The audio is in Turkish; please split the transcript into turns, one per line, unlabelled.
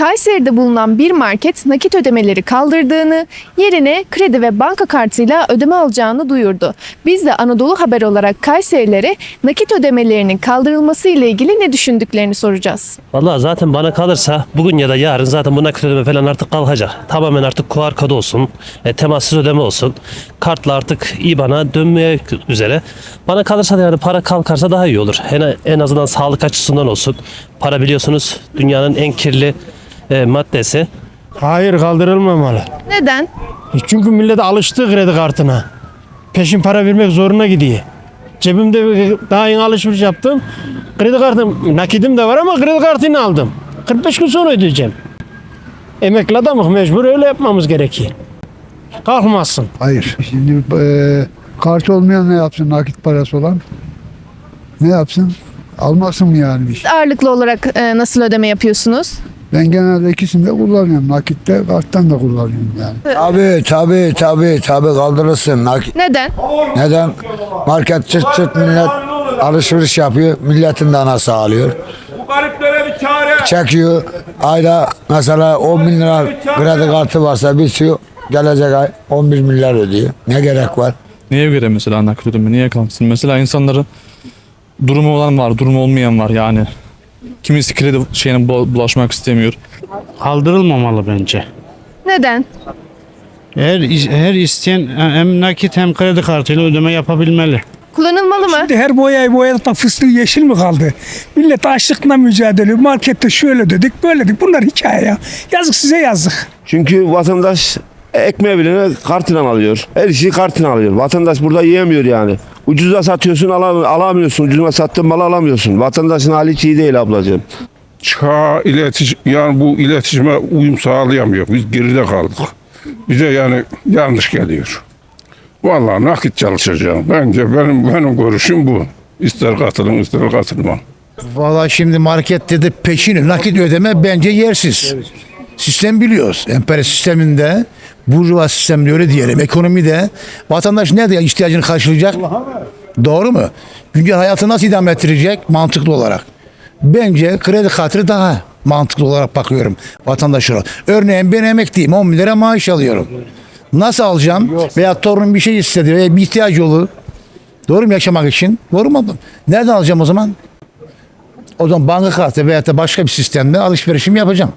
Kayseri'de bulunan bir market nakit ödemeleri kaldırdığını, yerine kredi ve banka kartıyla ödeme alacağını duyurdu. Biz de Anadolu Haber olarak Kayserilere nakit ödemelerinin kaldırılması ile ilgili ne düşündüklerini soracağız.
Vallahi zaten bana kalırsa bugün ya da yarın zaten bu nakit ödeme falan artık kalkacak. Tamamen artık QR kodu olsun, e, temassız ödeme olsun. Kartla artık IBAN'a dönmeye üzere. Bana kalırsa da yani para kalkarsa daha iyi olur. En, en azından sağlık açısından olsun. Para biliyorsunuz dünyanın en kirli e, maddesi.
Hayır kaldırılmamalı.
Neden?
Çünkü millet alıştı kredi kartına. Peşin para vermek zoruna gidiyor. Cebimde daha yeni alışveriş yaptım. Kredi kartım, nakidim de var ama kredi kartını aldım. 45 gün sonra ödeyeceğim. Emekli adamız mecbur öyle yapmamız gerekiyor. Kalkmazsın.
Hayır. Şimdi e, kart olmayan ne yapsın nakit parası olan? Ne yapsın? Almasın mı yani?
Ağırlıklı olarak e, nasıl ödeme yapıyorsunuz?
Ben genelde ikisini de kullanıyorum. Nakitte karttan da kullanıyorum yani.
Tabii tabii tabii tabii kaldırırsın. Nak-
Neden?
Neden? Market çıt çıt millet alışveriş yapıyor. Milletin de anası
gariplere bir çare.
Çekiyor. Ayda mesela 10 bin lira kredi kartı varsa bitiyor. Gelecek ay 11 milyar ödüyor. Ne gerek var?
Neye göre mesela nakit ödeme? Niye kalksın? Mesela insanların durumu olan var, durumu olmayan var yani. Kimisi kredi şeyine bu- bulaşmak istemiyor.
kaldırılmamalı bence.
Neden?
Her her isteyen hem nakit hem kredi kartıyla ödeme yapabilmeli.
Kullanılmalı mı?
Şimdi her boyayı boyadık da fıstığı yeşil mi kaldı? Millet açlıkla mücadele ediyor. Markette şöyle dedik böyle dedik. Bunlar hikaye ya. Yazık size yazık.
Çünkü vatandaş ekmeği bile kartına alıyor. Her şeyi kartına alıyor. Vatandaş burada yiyemiyor yani. Ucuza satıyorsun alam- alamıyorsun. Ucuza sattığın malı alamıyorsun. Vatandaşın hali hiç iyi değil ablacığım.
çağ iletiş yani bu iletişime uyum sağlayamıyor. Biz geride kaldık. Bize yani yanlış geliyor. Vallahi nakit çalışacağım. Bence benim benim görüşüm bu. İster katılın ister katılmam.
Valla şimdi markette de peşin nakit ödeme bence yersiz. Sistem biliyoruz. Emperyal sisteminde, burjuva sisteminde öyle diyelim. Ekonomide vatandaş nerede ihtiyacını karşılayacak? Doğru mu? Güncel hayatı nasıl idame ettirecek mantıklı olarak? Bence kredi kartı daha mantıklı olarak bakıyorum vatandaş olarak. Örneğin ben emekliyim 10 bin lira maaş alıyorum. Nasıl alacağım? Veya torunum bir şey istedi veya bir ihtiyacı olur. Doğru mu yaşamak için? Doğru mu? Nereden alacağım o zaman? O zaman banka kartı veya da başka bir sistemde alışverişimi yapacağım.